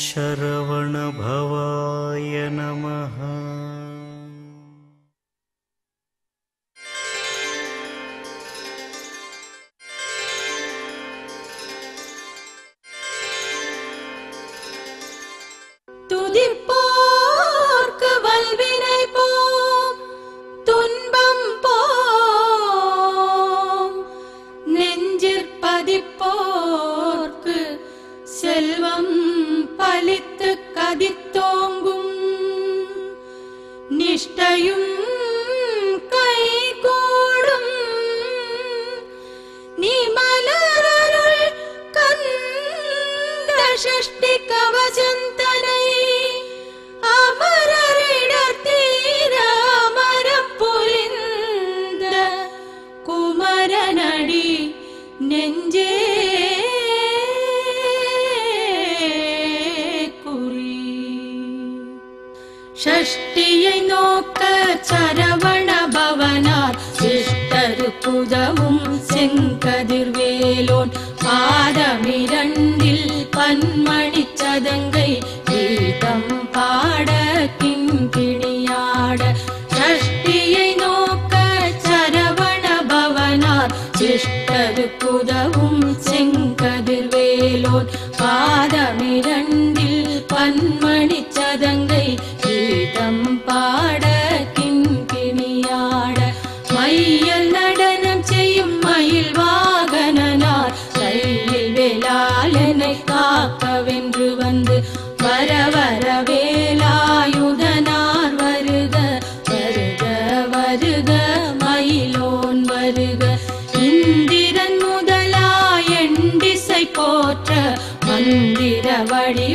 शरवणभवाय नमः।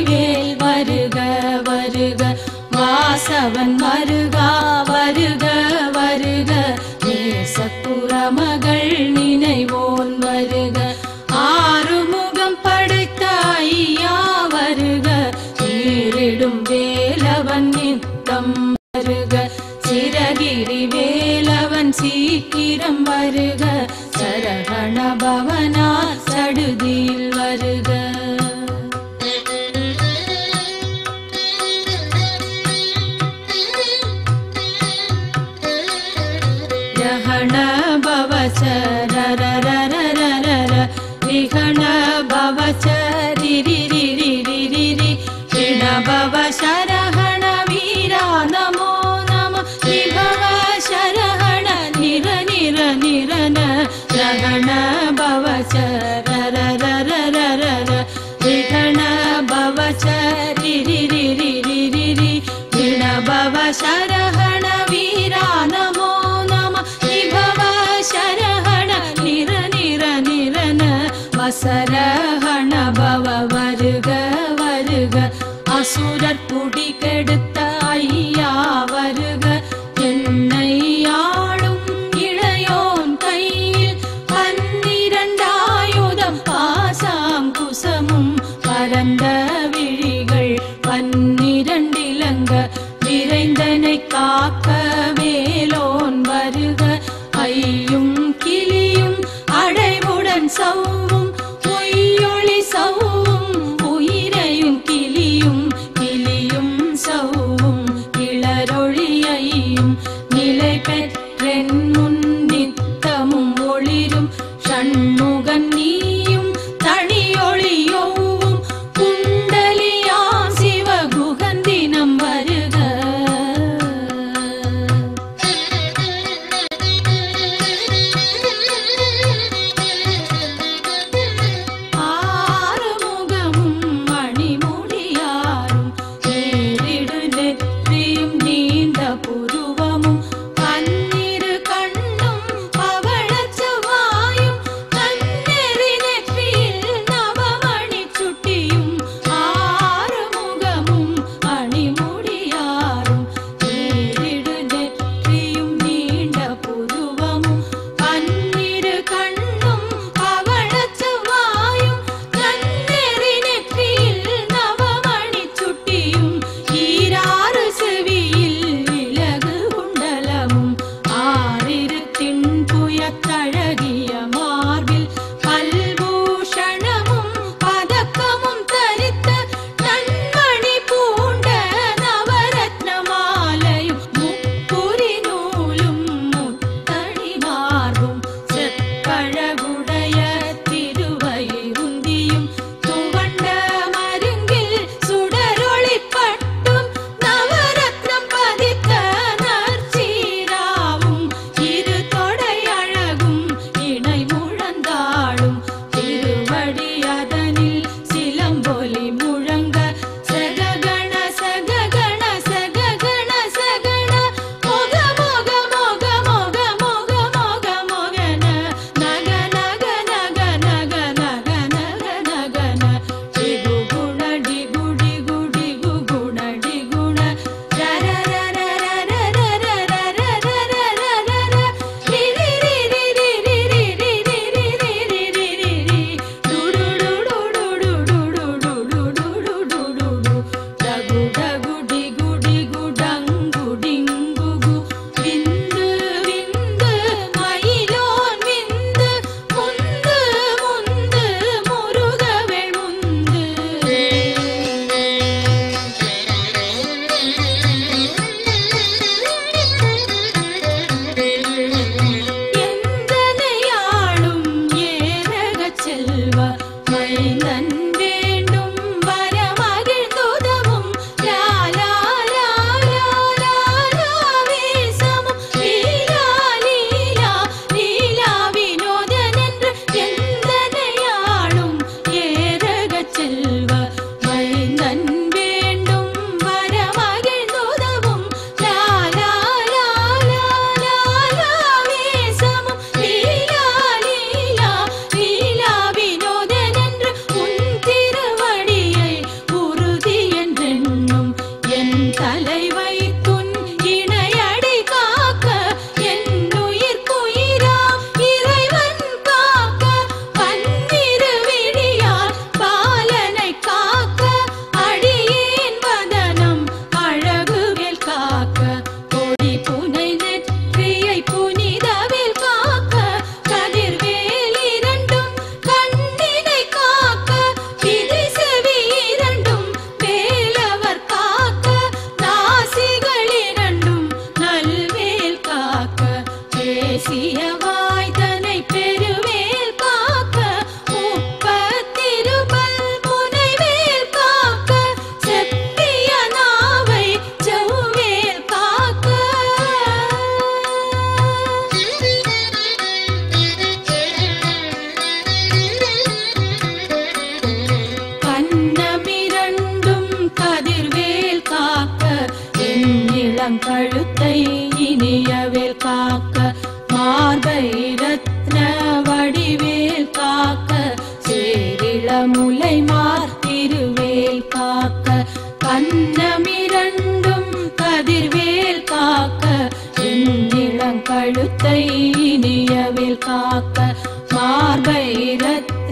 வருகேல் வருக வருக. வாசவன் வருகா வருக. बाबा भव शर கண்ணமிரண்டும் கதிர்வேல் காக்க இளங்கழுத்தை இனியவில் காக்க மார்பை ரத்த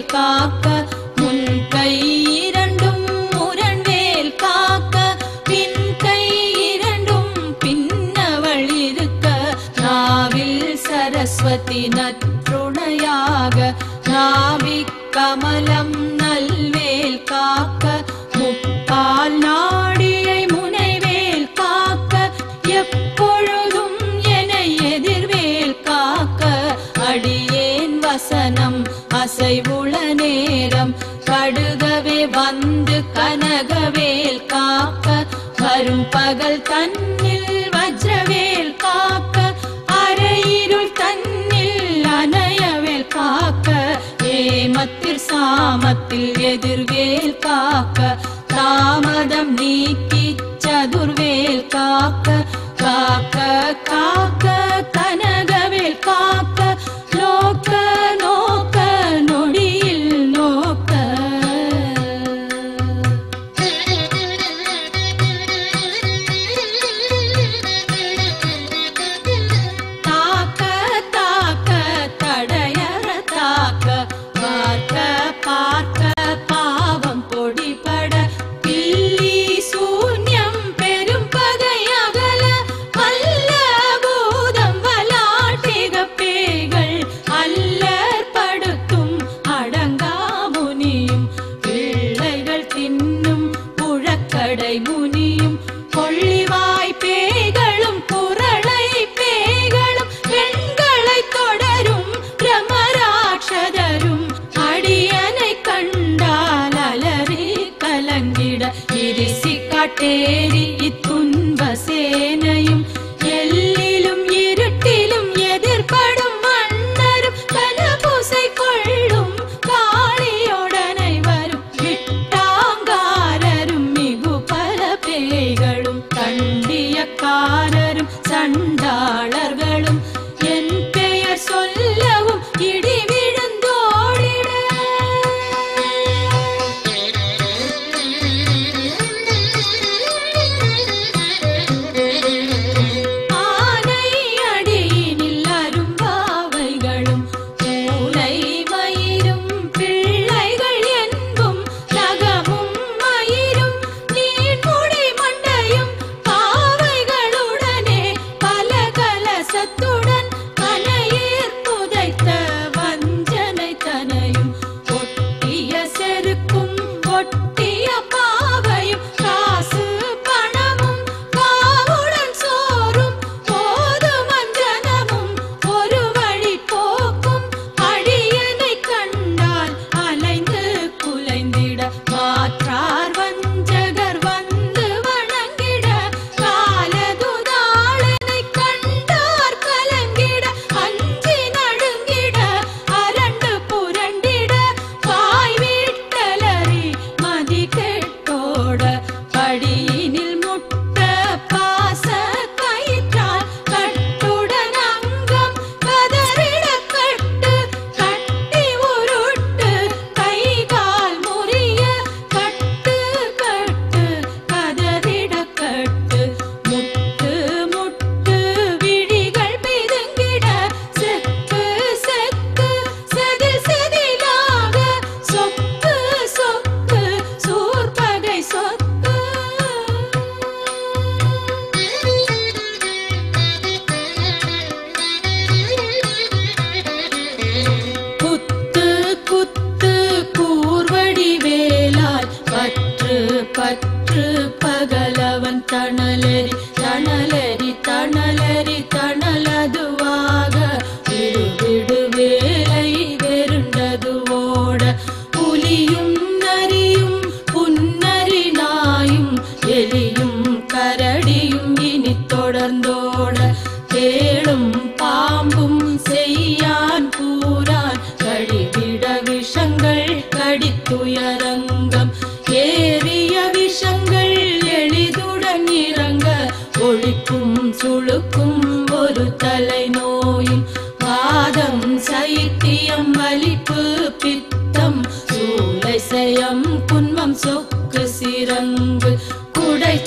முரண்வேல் காக்க முன் கை இரண்டும் முரண்வேல் காக்க பின் கை இரண்டும் பின்னவள் இருக்க. நாவில் சரஸ்வதி நற்றுணையாக நாவிக்கம பகல் தன்னில் வஜ்ரவேல் காக்க அரையிருள் தன்னில் அணையவேல் காக்க ஏமத்தில் சாமத்தில் எதிர்வேல் காக்க தாமதம் நீக்கி சதுர்வேல் காக்க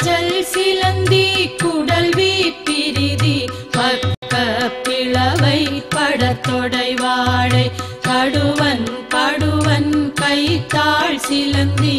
மஞ்சள் சிலந்தி குடல்வி பிரிதி பக்க பிளவை படத்தொடை வாழை கடுவன் படுவன் கைத்தாள் சிலந்தி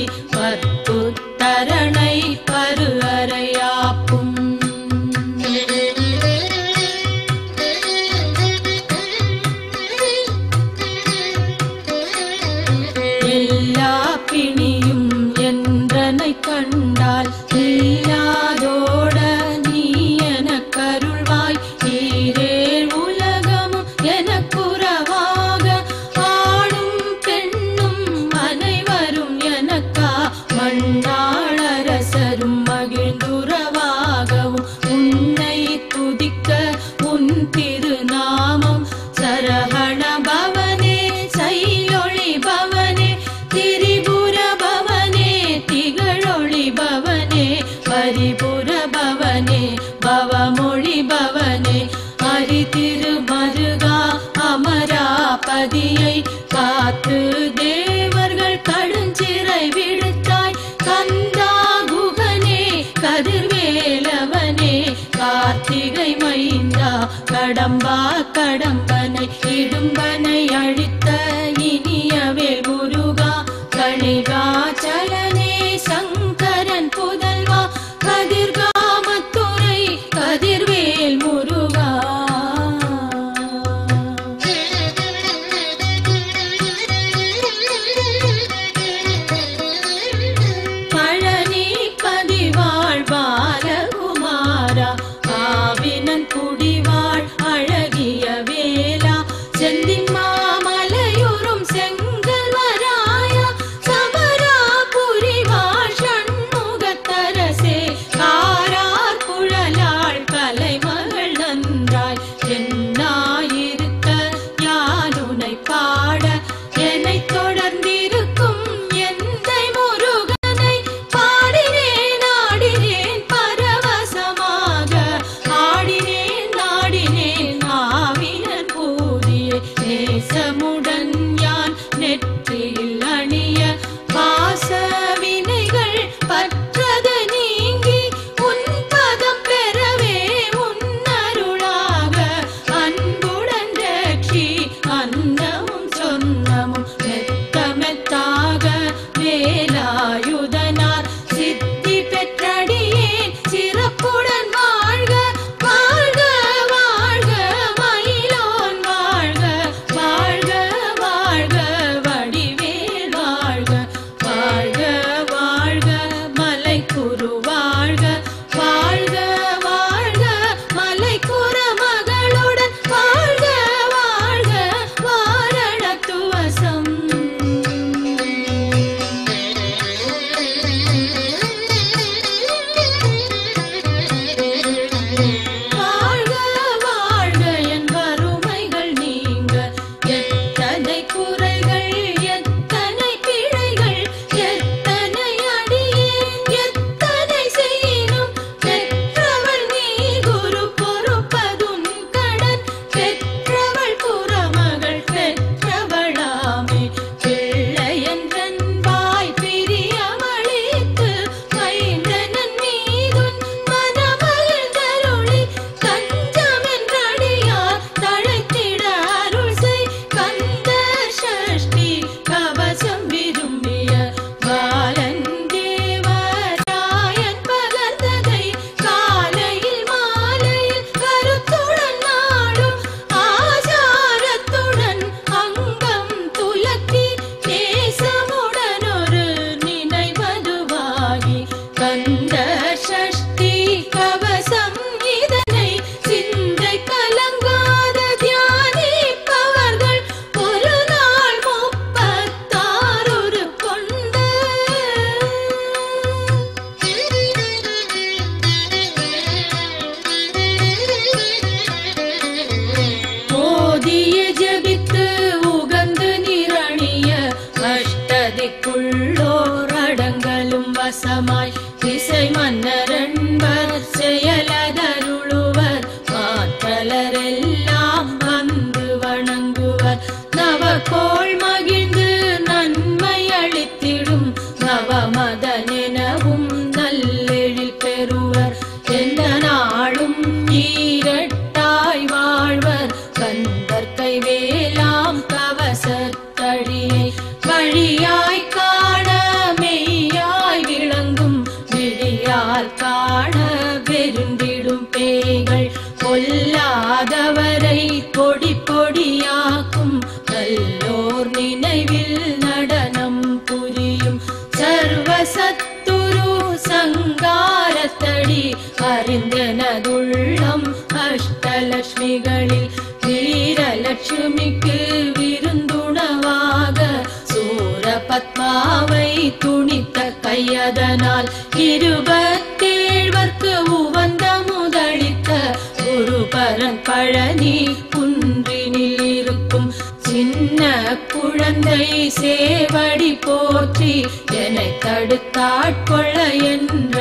कोण வீரலட்சுமிகளில் வீரலட்சுமிக்கு விருந்துணவாக சூர பத்மாவை துணித்த கையதனால் இருபத்தேழ்வர்க்கு உவந்த முதளித்த குருபரன் பழனி குன்றினில் இருக்கும் சின்ன குழந்தை சேவடி போற்றி என்னை தடுத்தாட்கொள்ள என்று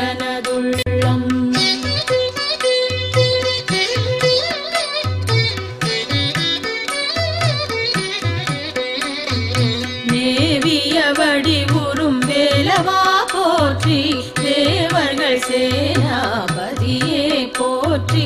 சேனாபதியே போற்றி